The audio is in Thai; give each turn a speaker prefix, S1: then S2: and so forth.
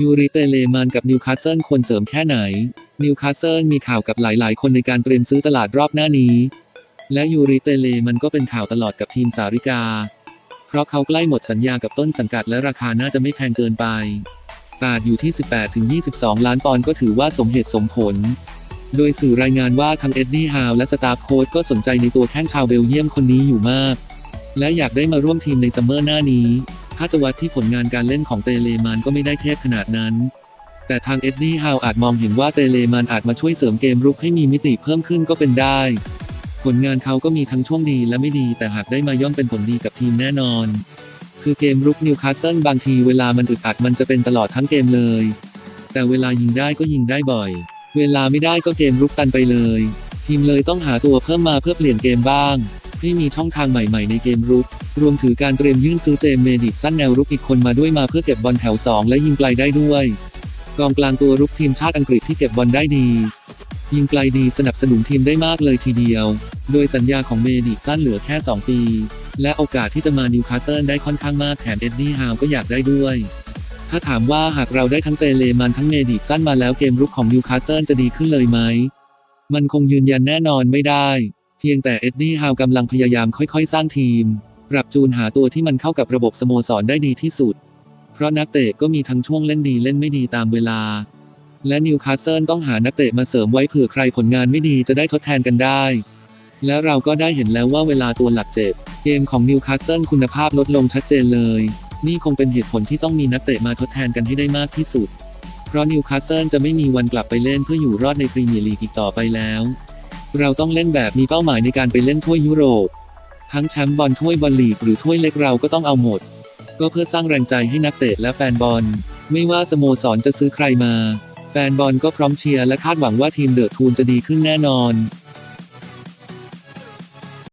S1: ยูริเตเลมานกับนิวคาสเซิลควรเสริมแค่ไหน นิวคาสเซิลมีข่าวกับหลายๆ คนในการเตรียมซื้อตลาดรอบหน้านี้ และยูริเตเลมันก็เป็นข่าวตลอดกับทีมสาริกา เพราะเขาใกล้หมดสัญญากับต้นสังกัดและราคาน่าจะไม่แพงเกินไปปาดอยู่ที่ 18-22 ล้านปอนด์ก็ถือว่าสมเหตุสมผล โดยสื่อรายงานว่าทั้งเอ็ดดี้ฮาวและสตาฟโค้ชก็สนใจในตัวแข้งชาวเบลเยียมคนนี้อยู่มาก และอยากได้มาร่วมทีมในซัมเมอร์หน้านี้ ถ้าจะวัดที่ผลงานการเล่นของเตเลมานก็ไม่ได้เทพขนาดนั้น แต่ทางเอ็ดดี้ฮาวอาจมองเห็นว่าเตเลมานอาจมาช่วยเสริมเกมรุกให้มีมิติเพิ่มขึ้นก็เป็นได้ ผลงานเขาก็มีทั้งช่วงดีและไม่ดี แต่หากได้มาย่อมเป็นผลดีกับทีมแน่นอน คือเกมรุกนิวคาสเซิลบางทีเวลามันอึดอัดมันจะเป็นตลอดทั้งเกมเลย แต่เวลายิงได้ก็ยิงได้บ่อย เวลาไม่ได้ก็เกมรุกตันไปเลย ทีมเลยต้องหาตัวเพิ่มมาเพื่อเปลี่ยนเกมบ้าง ให้มีช่องทางใหม่ๆในเกมรุก รวมถึงการเตรียมยื่นซื้อเจมเมดิสั้นแนวรุกอีกคนมาด้วยมาเพื่อเก็บบอลแถว 2 และยิงไกลได้ด้วย กองกลางตัวรุกทีมชาติอังกฤษที่เก็บบอลได้ดี ยิงไกลดีสนับสนุนทีมได้มากเลยทีเดียว โดยสัญญาของเมดิสั้นเหลือแค่ 2 ปี และโอกาสที่จะมานิวคาสเซิลได้ค่อนข้างมากแถมเอ็ดดี้ฮาวก็อยากได้ด้วยถ้าถามว่าหากเราได้ทั้งเตเลมันทั้งเมดิสั้นมาแล้วเกมรุกของนิวคาสเซิลจะดีขึ้นเลยไหม มันคงยืนยันแน่นอนไม่ได้ เพียงแต่เอ็ดดี้ฮาวกำลังพยายามค่อยๆ สร้างทีม ปรับจูนหาตัวที่มันเข้ากับระบบสโมสรได้ดีที่สุด เพราะนักเตะก็มีทั้งช่วงเล่นดีเล่นไม่ดีตามเวลา และนิวคาสเซิลต้องหานักเตะมาเสริมไว้เผื่อใครผลงานไม่ดีจะได้ทดแทนกันได้ และเราก็ได้เห็นแล้วว่าเวลาตัวหลักเจ็บ เกมของนิวคาสเซิลคุณภาพลดลงชัดเจนเลย นี่คงเป็นเหตุผลที่ต้องมีนักเตะมาทดแทนกันให้ได้มากที่สุด เพราะนิวคาสเซิลจะไม่มีวันกลับไปเล่นเพื่ออยู่รอดในพรีเมียร์ลีกอีกต่อไปแล้ว เราต้องเล่นแบบมีเป้าหมายในการไปเล่นถ้วยยุโรป ทั้งแชมป์บอลถ้วยบอลลีกหรือถ้วยเล็กเราก็ต้องเอาหมด ก็เพื่อสร้างแรงใจให้นักเตะและแฟนบอล ไม่ว่าสโมสรจะซื้อใครมา แฟนบอลก็พร้อมเชียร์และคาดหวังว่าทีมเดอะทูนจะดีขึ้นแน่นอน